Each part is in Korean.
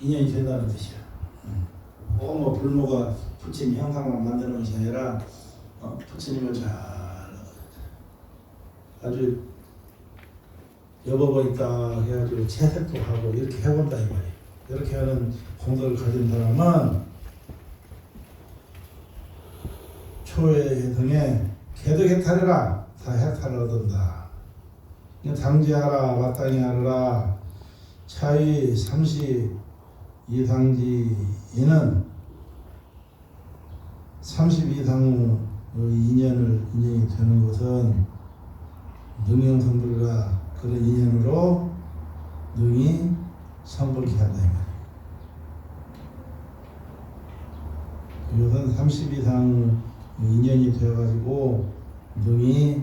인연이 된다는 뜻이야. 뭐뭐 불모가 부처님 형상만 만드는 것이 아니라 어, 부처님을 잘 아주 여보고 있다 해가지고 채색도 하고 이렇게 해본다 이 말이. 이렇게 하는 공덕을 가진 사람은 초의 등에 개도 해탈해라 다 해탈을 얻는다. 당지하라 마땅히 하라 차위 삼시 예상지에는 30 이상 인연을 인연이 되는 것은 능형성불과 그런 인연으로 능이 성불케 한다 이 말이에요. 이것은 30 이상 인연이 되어가지고 능이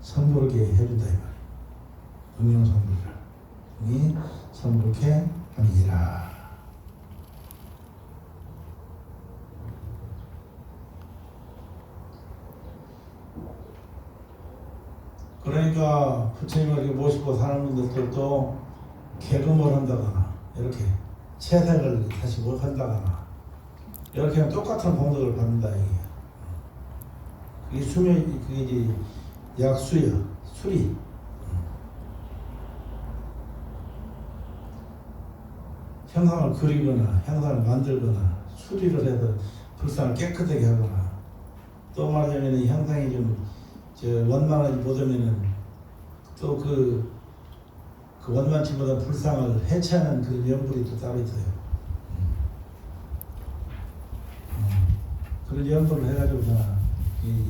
선불케 해준다 이 말이에요. 응용 선불을. 능이 선불케 하니라. 그러니까 부처님에게 모시고 사는 분들도 개금을 한다거나 이렇게 채색을 다시 뭘 한다거나 이렇게 하면 똑같은 공덕을 받는다 이게. 이 수면 그게 이제 약수야 수리. 형상을 그리거나 형상을 만들거나 수리를 해서 불상을 깨끗하게 하거나 또 말하자면 형상이 좀 원망을 보자면은 또그 그 원만치보다 불상을 해체하는 그 명분이 또 따로 있어요. 음. 그런 연구를 해가지고나 이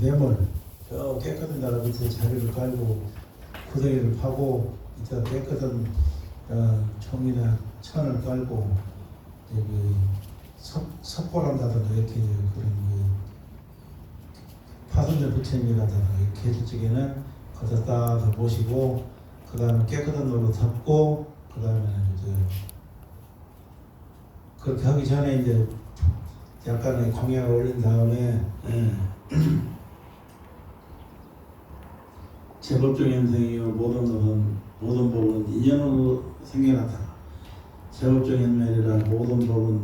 뇌물 저 깨끗한 나라 밑에 자리를 깔고 구덩이를 파고 이따 깨끗한 어, 종이나 천을 깔고 여기 그 석고란다든가 이렇게 그 사순절 부채입니다. 계실 적에는 거기서 딱 모시고 그 다음에 깨끗한 물로 덮고 그 다음에 이제 그렇게 하기 전에 이제 약간의 공약을 올린 다음에 예. 재벌적 현상이요 모든 것은 모든 법은 인연으로 생겨났다. 재벌적 현멸이라 모든 법은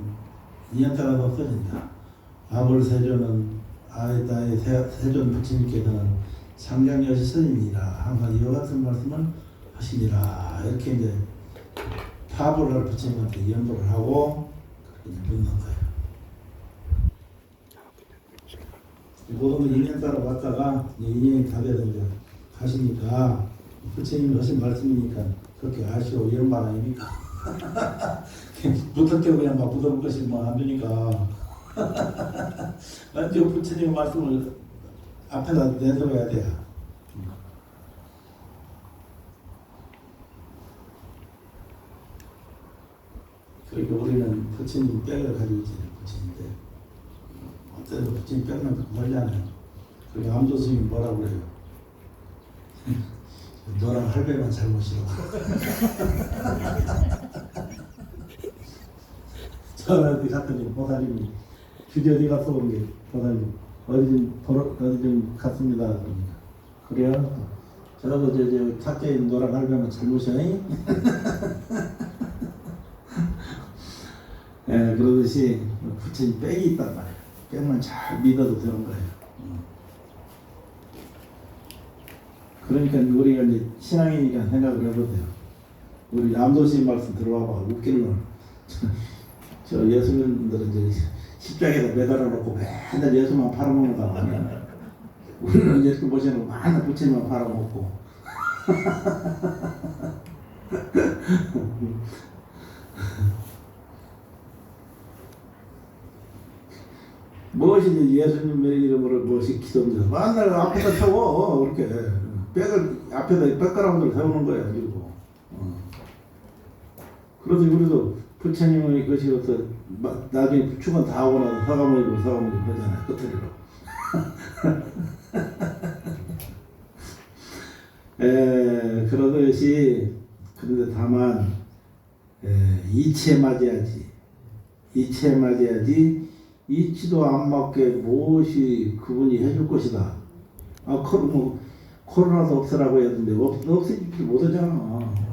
인연 따라 없어진다. 아불세조는 아이다의 세존 부처님께서는 상장여지선입니다. 항상 이와 같은 말씀을 하시니라. 이렇게 이제 파보를 할 부처님한테 연보를 하고 그렇게 묻는 거예요. 모든 걸 인연 따라 왔다가 인연이 다 돼서 이제 가시니까 부처님이 하신 말씀이니까 그렇게 아시오 이런 말 아닙니까? 부탁해 그냥 막 묻어볼 것이 뭐안 되니까 먼저 부처님 말씀을 앞에다 내세워야 돼요. 그러니까 우리는 부처님 뼈를 가지고 있는 부처인데 어때도 부처님 뼈는 멀잖아요. 그리고 암조스님이 뭐라 그래요? 너랑 할배만 잘못이라고. 저한테 갔더니 보살님이 드디어 내가 써온 게 사장님 어디 좀 돌아 어디 좀 갔습니다. 그래요. 저러고 이제 탁재 너랑 하려면 잘못이야. 예, 그러듯이 부처님 백이 있단 말이에요. 백만 잘 믿어도 되는 거예요. 그러니까 우리가 이제 신앙이니까 생각을 해보세요. 우리 남도시 말씀 들어봐봐. 웃길라. 저 예수님들은 이제 십자가에다 매달아 놓고 맨날 예수만 팔아먹는 거 아니야. 우리는 예수 모시는 만화 부채만 팔아먹고. 무엇이든지 예수님의 이름으로 무엇이 기도입니다. 맨날 앞에다 세워, 이렇게. 백을, 앞에다 백그라운드를 세우는 거야, 그리고. 어. 그래서 우리도 부처님의 것이 어서 나중에 부축은 다 하고 나서 사과문이고 사과문이 하잖아요. 끝으로. 그러듯이 그런데 다만 에, 이체 맞이하지. 이체 맞이하지. 이치도 안 맞게 무엇이 그분이 해줄 것이다. 아, 코로, 뭐, 코로나도 없으라고 했는데 없, 없애지 못하잖아.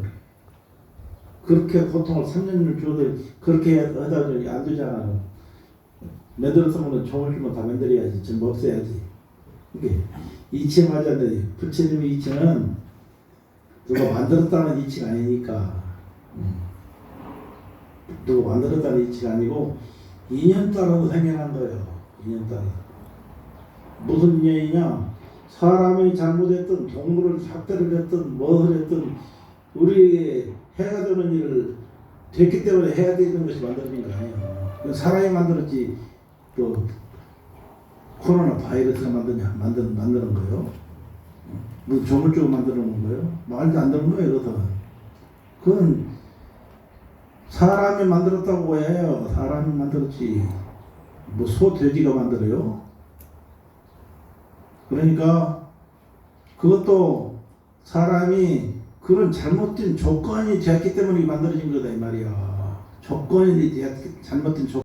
그렇게 고통을 3년을 줘도 그렇게 하다 보니 안 되잖아요. 만들었으면 종을 주면 다 만들어야지. 전부 없애야지. 이게 이치 맞았는데 부처님의 이치는 누가 만들었다는 이치가 아니니까 음. 누가 만들었다는 이치가 아니고 인연 따라서 생겨난 거예요. 인연 따라. 무슨 인연이냐? 사람이 잘못했든 동물을 삭대를 했든 뭐를 했든 우리에게 해가 되는 일을 됐기 때문에 해야 되는 것이 만들어진 거 아니에요. 그건 사람이 만들었지 또 코로나 바이러스가 만드냐 만드 만드는 거예요. 뭐 조물주고 만들어 놓은 거예요? 말도 안 되는 거예요, 그것은. 그건 사람이 만들었다고 해요. 사람이 만들었지. 뭐 소, 돼지가 만들어요? 그러니까 그것도 사람이 그런 잘못된 조건이 되었기 때문에 만들어진 거다 이 말이야. 조건이 되었- 잘못된 조건.